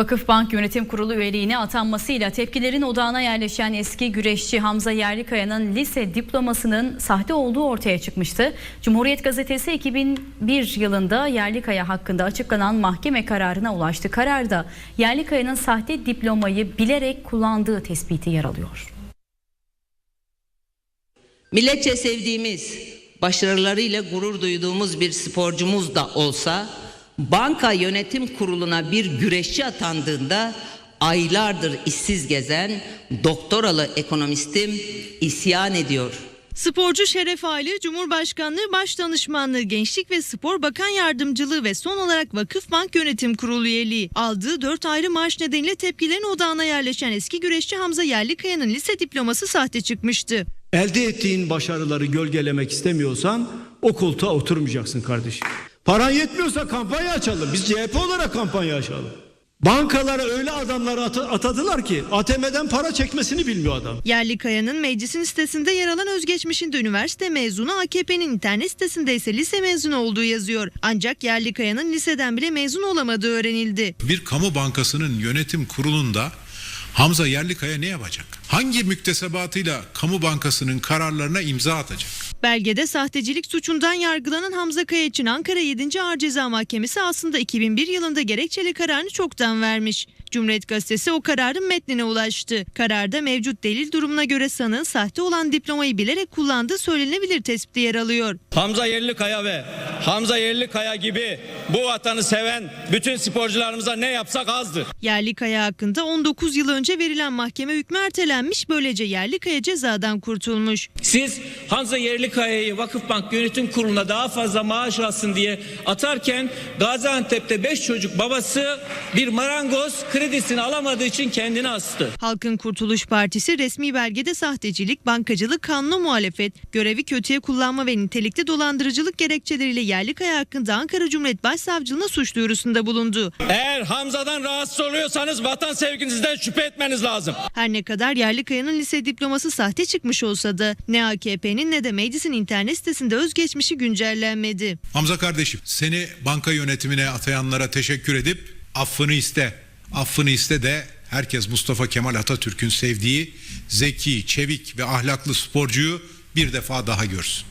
Vakıfbank Yönetim Kurulu üyeliğine atanmasıyla tepkilerin odağına yerleşen eski güreşçi Hamza Yerlikaya'nın lise diplomasının sahte olduğu ortaya çıkmıştı. Cumhuriyet Gazetesi 2001 yılında Yerlikaya hakkında açıklanan mahkeme kararına ulaştı. Kararda Yerlikaya'nın sahte diplomayı bilerek kullandığı tespiti yer alıyor. Milletçe sevdiğimiz, başarılarıyla gurur duyduğumuz bir sporcumuz da olsa banka yönetim kuruluna bir güreşçi atandığında aylardır işsiz gezen doktoralı ekonomistim isyan ediyor. Sporcu Şeref Aile, Cumhurbaşkanlığı Başdanışmanlığı, Gençlik ve Spor Bakan Yardımcılığı ve son olarak Vakıfbank Yönetim Kurulu üyeliği. Aldığı 4 ayrı maaş nedeniyle tepkilerin odağına yerleşen eski güreşçi Hamza Yerlikaya'nın lise diploması sahte çıkmıştı. Elde ettiğin başarıları gölgelemek istemiyorsan o koltuğa oturmayacaksın kardeşim. Paran yetmiyorsa kampanya açalım. Biz CHP olarak kampanya açalım. Bankalara öyle adamları at- atadılar ki ATM'den para çekmesini bilmiyor adam. Yerlikaya'nın meclisin sitesinde yer alan özgeçmişinde üniversite mezunu AKP'nin internet sitesinde ise lise mezunu olduğu yazıyor. Ancak Yerlikaya'nın liseden bile mezun olamadığı öğrenildi. Bir kamu bankasının yönetim kurulunda Hamza Yerlikaya ne yapacak? Hangi müktesebatıyla kamu bankasının kararlarına imza atacak? Belgede sahtecilik suçundan yargılanan Hamza Kaya için Ankara 7. Ağır Ceza Mahkemesi aslında 2001 yılında gerekçeli kararını çoktan vermiş. Cumhuriyet Gazetesi o kararın metnine ulaştı. Kararda mevcut delil durumuna göre sanığın sahte olan diplomayı bilerek kullandığı söylenebilir tespiti yer alıyor. Hamza Yerlikaya ve Hamza Yerlikaya gibi bu vatanı seven bütün sporcularımıza ne yapsak azdır. Yerlikaya hakkında 19 yıl önce verilen mahkeme hükmü ertelenmiş. Böylece Yerlikaya cezadan kurtulmuş. Siz Hamza Yerlikaya'yı Vakıfbank Yönetim Kurulu'na daha fazla maaş alsın diye atarken Gaziantep'te 5 çocuk babası bir marangoz kredisini alamadığı için kendini astı. Halkın Kurtuluş Partisi resmi belgede sahtecilik, bankacılık, kanuna muhalefet, görevi kötüye kullanma ve nitelikli dolandırıcılık gerekçeleriyle Yerlikaya hakkında Ankara Cumhuriyet Başsavcılığına suç duyurusunda bulundu. Eğer Hamza'dan rahatsız oluyorsanız vatan sevginizden şüphe etmeniz lazım. Her ne kadar Yerlikaya'nın lise diploması sahte çıkmış olsa da ne AKP'nin ne de meclisin internet sitesinde özgeçmişi güncellenmedi. Hamza kardeşim seni banka yönetimine atayanlara teşekkür edip affını iste. Affını iste de herkes Mustafa Kemal Atatürk'ün sevdiği zeki, çevik ve ahlaklı sporcuyu bir defa daha görsün.